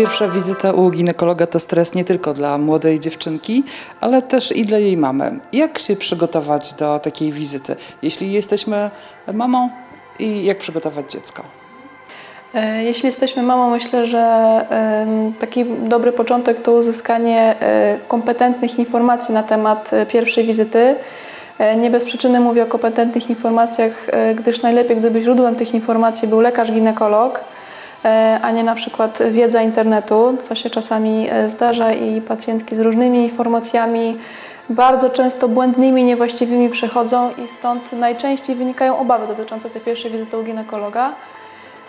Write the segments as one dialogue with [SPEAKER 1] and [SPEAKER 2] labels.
[SPEAKER 1] Pierwsza wizyta u ginekologa to stres nie tylko dla młodej dziewczynki, ale też i dla jej mamy. Jak się przygotować do takiej wizyty, jeśli jesteśmy mamą i jak przygotować dziecko?
[SPEAKER 2] E, Jeśli jesteśmy mamą, myślę, że taki dobry początek to uzyskanie e, kompetentnych informacji na temat e, pierwszej wizyty. Nie bez przyczyny mówię o kompetentnych informacjach, gdyż najlepiej, gdyby źródłem tych informacji był lekarz ginekolog, a nie na przykład wiedza internetu, co się czasami e, zdarza i pacjentki z różnymi informacjami bardzo często błędnymi, niewłaściwymi przychodzą i stąd najczęściej wynikają obawy dotyczące tej pierwszej wizyty u ginekologa.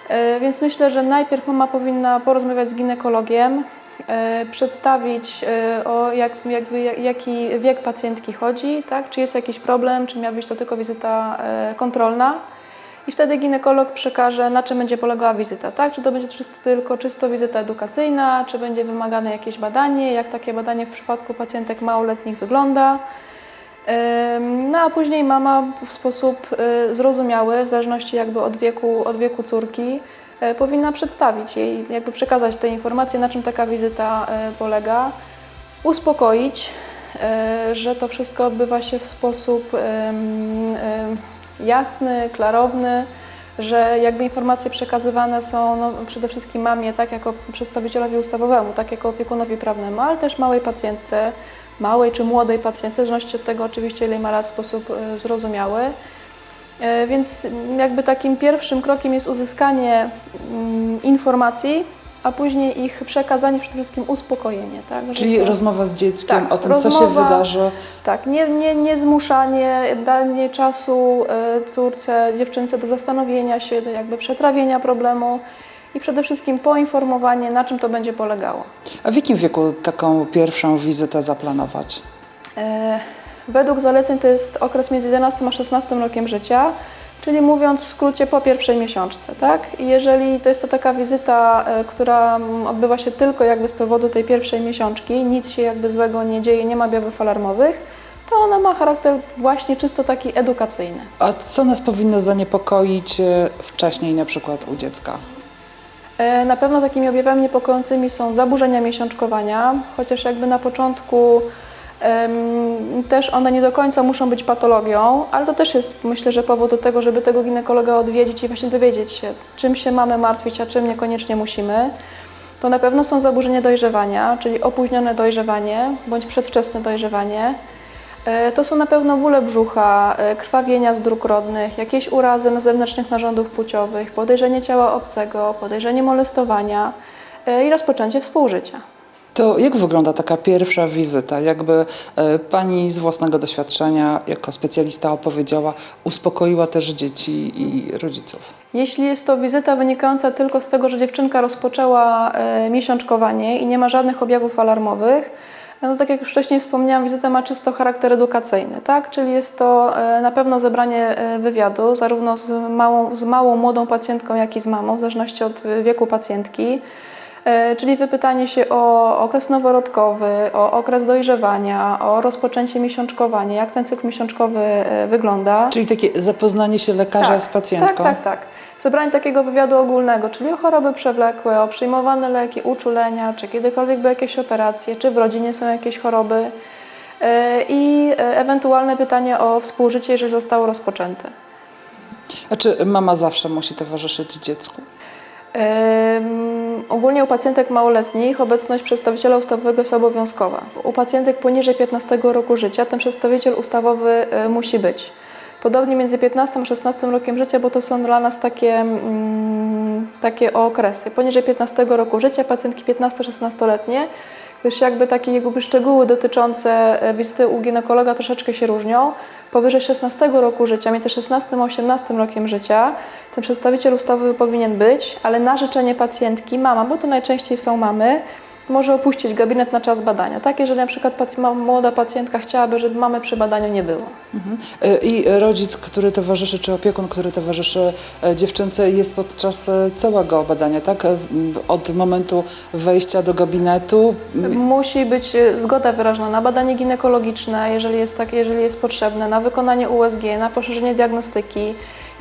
[SPEAKER 2] E, Więc myślę, że najpierw mama powinna porozmawiać z ginekologiem, e, przedstawić e, o jak, jakby, jak- jaki wiek pacjentki chodzi, tak? czy jest jakiś problem, czy miała być to tylko wizyta e, kontrolna. I wtedy ginekolog przekaże, na czym będzie polegała wizyta, tak? Czy to będzie czysto, tylko czysto wizyta edukacyjna, czy będzie wymagane jakieś badanie, jak takie badanie w przypadku pacjentek małoletnich wygląda. No a później mama w sposób y, zrozumiały, w zależności jakby od wieku, od wieku córki, y, powinna przedstawić jej, jakby przekazać te informacje, na czym taka wizyta y, polega, uspokoić, że to wszystko odbywa się w sposób jasny, klarowny, że jakby informacje przekazywane są no, przede wszystkim mamie, tak jako przedstawicielowi ustawowemu, tak jako opiekunowi prawnemu, ale też małej pacjentce, małej czy młodej pacjentce, w zależności od tego oczywiście ile ma lat w sposób e, zrozumiały. E, Więc jakby takim pierwszym krokiem jest uzyskanie mm, informacji, a później ich przekazanie, przede wszystkim uspokojenie. Tak? Że
[SPEAKER 1] Czyli
[SPEAKER 2] to-
[SPEAKER 1] rozmowa z dzieckiem
[SPEAKER 2] Tak,
[SPEAKER 1] o tym, co się
[SPEAKER 2] rozmowa-
[SPEAKER 1] wydarzy.
[SPEAKER 2] tak, nie, nie, nie zmuszanie, danie czasu e, córce, dziewczynce do zastanowienia się, do jakby przetrawienia problemu i przede wszystkim poinformowanie, na czym to będzie polegało.
[SPEAKER 1] A w jakim wieku taką pierwszą wizytę zaplanować?
[SPEAKER 2] E, Według zaleceń to jest okres między 11 a 16 rokiem życia, czyli mówiąc w skrócie po pierwszej miesiączce, tak? I jeżeli to jest to taka wizyta, e, która odbywa się tylko jakby z powodu tej pierwszej miesiączki, nic się jakby złego nie dzieje, nie ma objawów alarmowych, to ona ma charakter właśnie czysto taki edukacyjny.
[SPEAKER 1] A co nas powinno zaniepokoić e, wcześniej, na przykład u dziecka?
[SPEAKER 2] E, Na pewno takimi objawami niepokojącymi są zaburzenia miesiączkowania, chociaż jakby na początku też one nie do końca muszą być patologią, ale to też jest myślę, że powód do tego, żeby tego ginekologa odwiedzić i właśnie dowiedzieć się, czym się mamy martwić, a czym niekoniecznie musimy. To na pewno są zaburzenia dojrzewania, czyli opóźnione dojrzewanie bądź przedwczesne dojrzewanie. E, To są na pewno bóle brzucha, e, krwawienia z dróg rodnych, jakieś urazy zewnętrznych narządów płciowych, podejrzenie ciała obcego, podejrzenie molestowania e, i rozpoczęcie współżycia.
[SPEAKER 1] To jak wygląda taka pierwsza wizyta? Jakby e, pani z własnego doświadczenia, jako specjalista opowiedziała, uspokoiła też dzieci i rodziców?
[SPEAKER 2] Jeśli jest to wizyta wynikająca tylko z tego, że dziewczynka rozpoczęła e, miesiączkowanie i nie ma żadnych objawów alarmowych, no to tak jak już wcześniej wspomniałam, wizyta ma czysto charakter edukacyjny, tak? Czyli jest to e, na pewno zebranie e, wywiadu, zarówno z małą, z małą, młodą pacjentką, jak i z mamą, w zależności od e, wieku pacjentki. E, Czyli wypytanie się o okres noworodkowy, o okres dojrzewania, o rozpoczęcie miesiączkowania, jak ten cykl miesiączkowy e, wygląda.
[SPEAKER 1] Czyli takie zapoznanie się lekarza z pacjentką?
[SPEAKER 2] Tak, tak, tak. Zebranie takiego wywiadu ogólnego, czyli o choroby przewlekłe, o przyjmowane leki, uczulenia, czy kiedykolwiek były jakieś operacje, czy w rodzinie są jakieś choroby yy, i e, ewentualne pytanie o współżycie, jeżeli zostało rozpoczęte.
[SPEAKER 1] A czy mama zawsze musi towarzyszyć dziecku?
[SPEAKER 2] Ym, Ogólnie u pacjentek małoletnich obecność przedstawiciela ustawowego jest obowiązkowa. U pacjentek poniżej 15 roku życia ten przedstawiciel ustawowy y, musi być. Podobnie między 15 a 16 rokiem życia, bo to są dla nas takie, mm, takie okresy. Poniżej 15 roku życia pacjentki 15-16-letnie, gdyż jakby takie jakby szczegóły dotyczące e, wizyty u ginekologa troszeczkę się różnią. Powyżej 16 roku życia, między 16 a 18 rokiem życia, ten przedstawiciel ustawowy powinien być, ale na życzenie pacjentki mama, bo to najczęściej są mamy, może opuścić gabinet na czas badania. Tak, jeżeli na przykład młoda pacjentka chciałaby, żeby mamy przy badaniu nie było.
[SPEAKER 1] Mhm. E, I rodzic, który towarzyszy, czy opiekun, który towarzyszy e, dziewczynce jest podczas e, całego badania, tak? Od momentu wejścia do gabinetu.
[SPEAKER 2] Musi być zgoda wyrażona na badanie ginekologiczne, jeżeli jest, tak, jeżeli jest potrzebne, na wykonanie USG, na poszerzenie diagnostyki.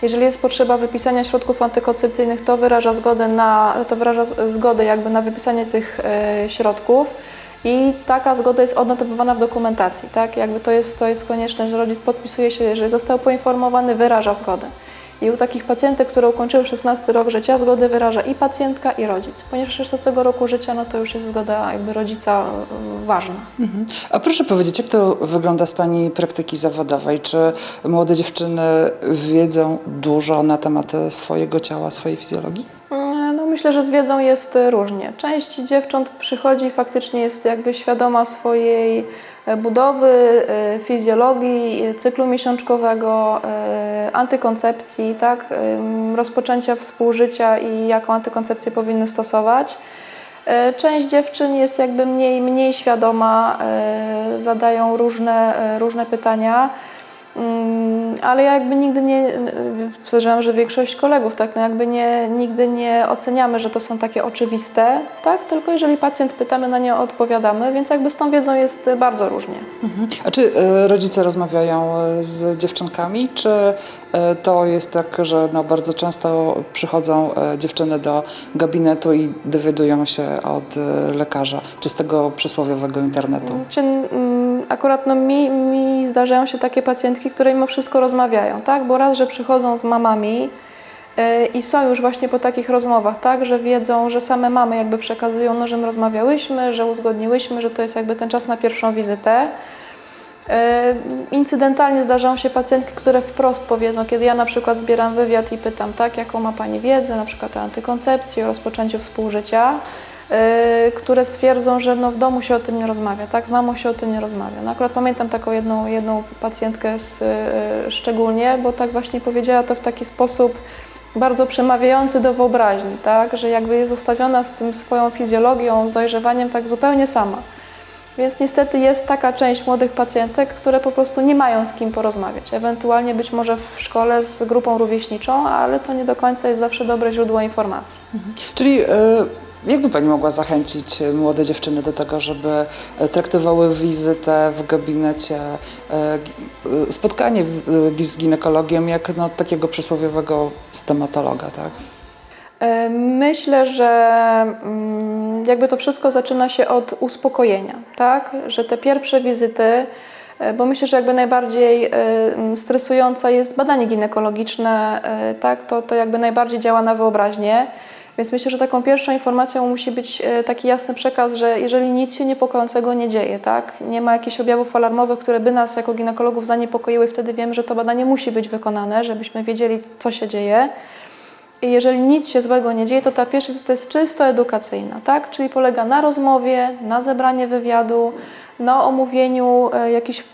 [SPEAKER 2] Jeżeli jest potrzeba wypisania środków antykoncepcyjnych, to wyraża zgodę na, to wyraża zgodę jakby na wypisanie tych e, środków i taka zgoda jest odnotowywana w dokumentacji, tak? Jakby to jest, to jest konieczne, że rodzic podpisuje się, jeżeli został poinformowany, wyraża zgodę. I u takich pacjentek, które ukończyły 16 rok życia, zgodę wyraża i pacjentka, i rodzic. Poniżej 16 roku życia, no to już jest zgoda jakby rodzica y, ważna.
[SPEAKER 1] Mhm. A proszę powiedzieć, jak to wygląda z Pani praktyki zawodowej? Czy młode dziewczyny wiedzą dużo na temat e, swojego ciała, swojej fizjologii?
[SPEAKER 2] Myślę, że z wiedzą jest e, różnie. Część dziewcząt przychodzi i faktycznie jest jakby świadoma swojej e, budowy, e, fizjologii, cyklu miesiączkowego, antykoncepcji, tak, rozpoczęcia współżycia i jaką antykoncepcję powinny stosować. Część dziewczyn jest jakby mniej, mniej świadoma, zadają różne, różne pytania. Mm, Ale ja jakby nigdy nie, podejrzewam, że większość kolegów, tak, no jakby nie, nigdy nie oceniamy, że to są takie oczywiste, tak, tylko jeżeli pacjent pytamy, na nie odpowiadamy, więc jakby z tą wiedzą jest bardzo różnie.
[SPEAKER 1] Mhm. A czy e, rodzice rozmawiają e, z dziewczynkami, czy to jest tak, że no, bardzo często przychodzą dziewczyny do gabinetu i dowiadują się od lekarza, czy z tego przysłowiowego internetu?
[SPEAKER 2] Czy, mm, akurat no, mi, mi zdarzają się takie pacjentki, które mimo wszystko rozmawiają, tak, bo raz, że przychodzą z mamami, y, i są już właśnie po takich rozmowach, tak, że wiedzą, że same mamy jakby przekazują, no, że my rozmawiałyśmy, że uzgodniłyśmy, że to jest jakby ten czas na pierwszą wizytę. Y, Incydentalnie zdarzają się pacjentki, które wprost powiedzą, kiedy ja na przykład zbieram wywiad i pytam, tak, jaką ma Pani wiedzę, na przykład o antykoncepcji, o rozpoczęciu współżycia, które stwierdzą, że no w domu się o tym nie rozmawia, tak, z mamą się o tym nie rozmawia. No akurat pamiętam taką jedną, jedną pacjentkę z, y, szczególnie, bo tak właśnie powiedziała to w taki sposób bardzo przemawiający do wyobraźni, tak, że jakby jest zostawiona z tym swoją fizjologią, z dojrzewaniem tak zupełnie sama. Więc niestety jest taka część młodych pacjentek, które po prostu nie mają z kim porozmawiać. Ewentualnie być może w szkole z grupą rówieśniczą, ale to nie do końca jest zawsze dobre źródło informacji.
[SPEAKER 1] Czyli e, jakby Pani mogła zachęcić e, młode dziewczyny do tego, żeby e, traktowały wizytę w gabinecie, e, spotkanie z ginekologiem jak no, takiego przysłowiowego stomatologa, tak?
[SPEAKER 2] Myślę, że mm, jakby to wszystko zaczyna się od uspokojenia, tak? Że te pierwsze wizyty, bo myślę, że jakby najbardziej e, mm, stresująca jest badanie ginekologiczne, tak? To, to jakby najbardziej działa na wyobraźnię. Więc myślę, że taką pierwszą informacją musi być e, taki jasny przekaz, że jeżeli nic się niepokojącego nie dzieje, tak? Nie ma jakichś objawów alarmowych, które by nas jako ginekologów zaniepokoiły, wtedy wiemy, że to badanie musi być wykonane, żebyśmy wiedzieli, co się dzieje. I jeżeli nic się złego nie dzieje, to ta pierwsza wizyta jest czysto edukacyjna, tak? Czyli polega na rozmowie, na zebranie wywiadu, na omówieniu e, jakichś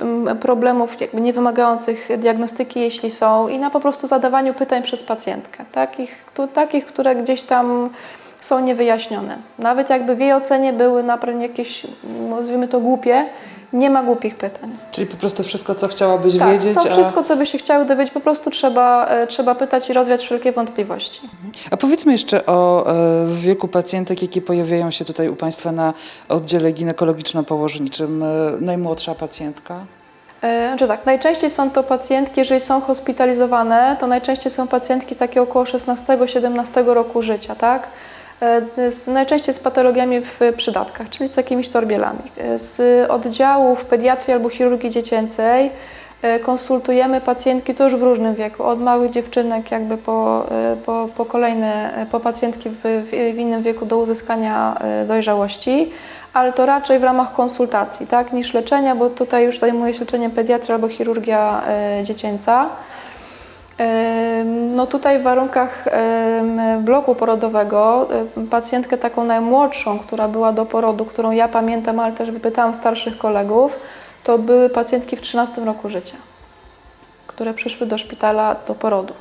[SPEAKER 2] problemów jakby nie wymagających diagnostyki, jeśli są, i na po prostu zadawaniu pytań przez pacjentkę, takich, tu, takich które gdzieś tam są niewyjaśnione. Nawet jakby w jej ocenie były naprawdę jakieś, nazwijmy to głupie, nie ma głupich pytań.
[SPEAKER 1] Czyli po prostu wszystko, co chciałabyś
[SPEAKER 2] Tak,
[SPEAKER 1] wiedzieć.
[SPEAKER 2] to wszystko, co by się chciały dowiedzieć, po prostu trzeba, e, trzeba pytać i rozwiać wszelkie wątpliwości.
[SPEAKER 1] A, a powiedzmy jeszcze o e, wieku pacjentek, jakie pojawiają się tutaj u Państwa na oddziale ginekologiczno-położniczym. E, najmłodsza pacjentka?
[SPEAKER 2] Znaczy tak, najczęściej są to pacjentki, jeżeli są hospitalizowane, to najczęściej są pacjentki takie około 16-17 roku życia, tak? E, Z, najczęściej z patologiami w przydatkach, czyli z jakimiś torbielami. E, Z oddziałów pediatrii albo chirurgii dziecięcej e, konsultujemy pacjentki to już w różnym wieku, od małych dziewczynek jakby po, po, po kolejne, po pacjentki w, w, innym wieku do uzyskania dojrzałości, ale to raczej w ramach konsultacji, tak, niż leczenia, bo tutaj już zajmuje się leczeniem pediatria albo chirurgia dziecięca. No tutaj w warunkach bloku porodowego pacjentkę taką najmłodszą, która była do porodu, którą ja pamiętam, ale też wypytałam starszych kolegów, to były pacjentki w 13 roku życia, które przyszły do szpitala do porodu.